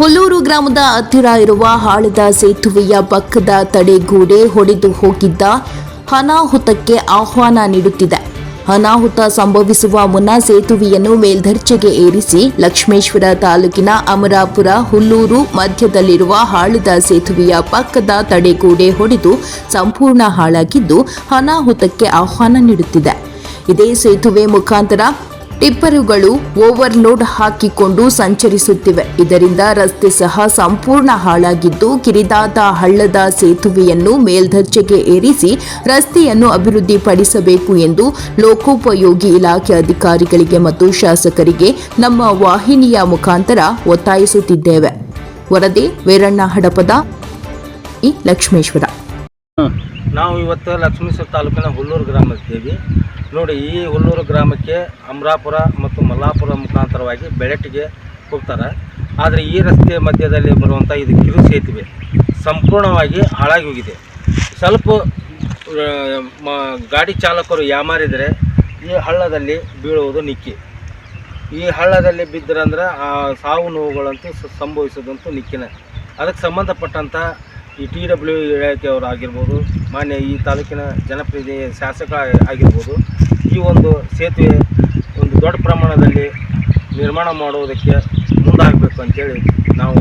ಹುಲ್ಲೂರು ಗ್ರಾಮದ ಹತ್ತಿರ ಇರುವ ಹಾಳದ ಸೇತುವೆಯ ಪಕ್ಕದ ತಡೆಗೋಡೆ ಹೊಡೆದು ಹೋಗಿದ್ದ ಅನಾಹುತಕ್ಕೆ ಆಹ್ವಾನ ನೀಡುತ್ತಿದೆ. ಅನಾಹುತ ಸಂಭವಿಸುವ ಮುನ್ನ ಸೇತುವೆಯನ್ನು ಮೇಲ್ದರ್ಜೆಗೆ ಏರಿಸಿ ಲಕ್ಷ್ಮೇಶ್ವರ ತಾಲೂಕಿನ ಅಮರಾಪುರ, ಹುಲ್ಲೂರು ಮಧ್ಯದಲ್ಲಿರುವ ಹಾಳದ ಸೇತುವೆಯ ಪಕ್ಕದ ತಡೆಗೋಡೆ ಹೊಡೆದು ಸಂಪೂರ್ಣ ಹಾಳಾಗಿದ್ದು ಅನಾಹುತಕ್ಕೆ ಆಹ್ವಾನ ನೀಡುತ್ತಿದೆ. ಇದೇ ಸೇತುವೆ ಮುಖಾಂತರ ಟಿಪ್ಪರುಗಳು ಓವರ್ಲೋಡ್ ಹಾಕಿಕೊಂಡು ಸಂಚರಿಸುತ್ತಿವೆ. ಇದರಿಂದ ರಸ್ತೆ ಸಹ ಸಂಪೂರ್ಣ ಹಾಳಾಗಿದ್ದು, ಕಿರಿದಾದ ಹಳ್ಳದ ಸೇತುವೆಯನ್ನು ಮೇಲ್ದರ್ಜೆಗೆ ಏರಿಸಿ ರಸ್ತೆಯನ್ನು ಅಭಿವೃದ್ಧಿಪಡಿಸಬೇಕು ಎಂದು ಲೋಕೋಪಯೋಗಿ ಇಲಾಖೆ ಅಧಿಕಾರಿಗಳಿಗೆ ಮತ್ತು ಶಾಸಕರಿಗೆ ನಮ್ಮ ವಾಹಿನಿಯ ಮುಖಾಂತರ ಒತ್ತಾಯಿಸುತ್ತಿದ್ದೇವೆ. ವರದಿ ವೀರಣ್ಣ ಹಡಪದ ಲಕ್ಷ್ಮೇಶ್ವರ. ನಾವು ಇವತ್ತು ಲಕ್ಷ್ಮೀಶ್ವರ ತಾಲೂಕಿನ ಹುಲ್ಲೂರು ಗ್ರಾಮದಿದ್ದೀವಿ ನೋಡಿ, ಈ ಹುಲ್ಲೂರು ಗ್ರಾಮಕ್ಕೆ ಅಮರಾಪುರ ಮತ್ತು ಮಲ್ಲಾಪುರ ಮುಖಾಂತರವಾಗಿ ಬೆಳಟಿಗೆ ಹೋಗ್ತಾರೆ. ಆದರೆ ಈ ರಸ್ತೆ ಮಧ್ಯದಲ್ಲಿ ಬರುವಂಥ ಇದು ಕಿರು ಸೇತುವೆ ಸಂಪೂರ್ಣವಾಗಿ ಹಾಳಾಗಿ ಹೋಗಿದೆ. ಸ್ವಲ್ಪ ಗಾಡಿ ಚಾಲಕರು ಯಾಮಾರಿದರೆ ಈ ಹಳ್ಳದಲ್ಲಿ ಬೀಳುವುದು ನಿಕ್ಕಿ. ಈ ಹಳ್ಳದಲ್ಲಿ ಬಿದ್ದರಂದ್ರೆ ಆ ಸಾವು ನೋವುಗಳಂತೂ ಸಂಭವಿಸೋದಂತೂ ನಿಕ್ಕಿನ. ಅದಕ್ಕೆ ಸಂಬಂಧಪಟ್ಟಂಥ ಈ ಟಿ ಡಬ್ಲ್ಯೂ ಇಲಾಖೆಯವರು ಆಗಿರ್ಬೋದು, ಮಾನ್ಯ ಈ ತಾಲೂಕಿನ ಜನಪ್ರತಿನಿಧಿ ಶಾಸಕ ಆಗಿರ್ಬೋದು ಈ ಒಂದು ಸೇತುವೆ ಒಂದು ದೊಡ್ಡ ಪ್ರಮಾಣದಲ್ಲಿ ನಿರ್ಮಾಣ ಮಾಡುವುದಕ್ಕೆ ಮುಂದಾಗಬೇಕು ಅಂತೇಳಿ ನಾವು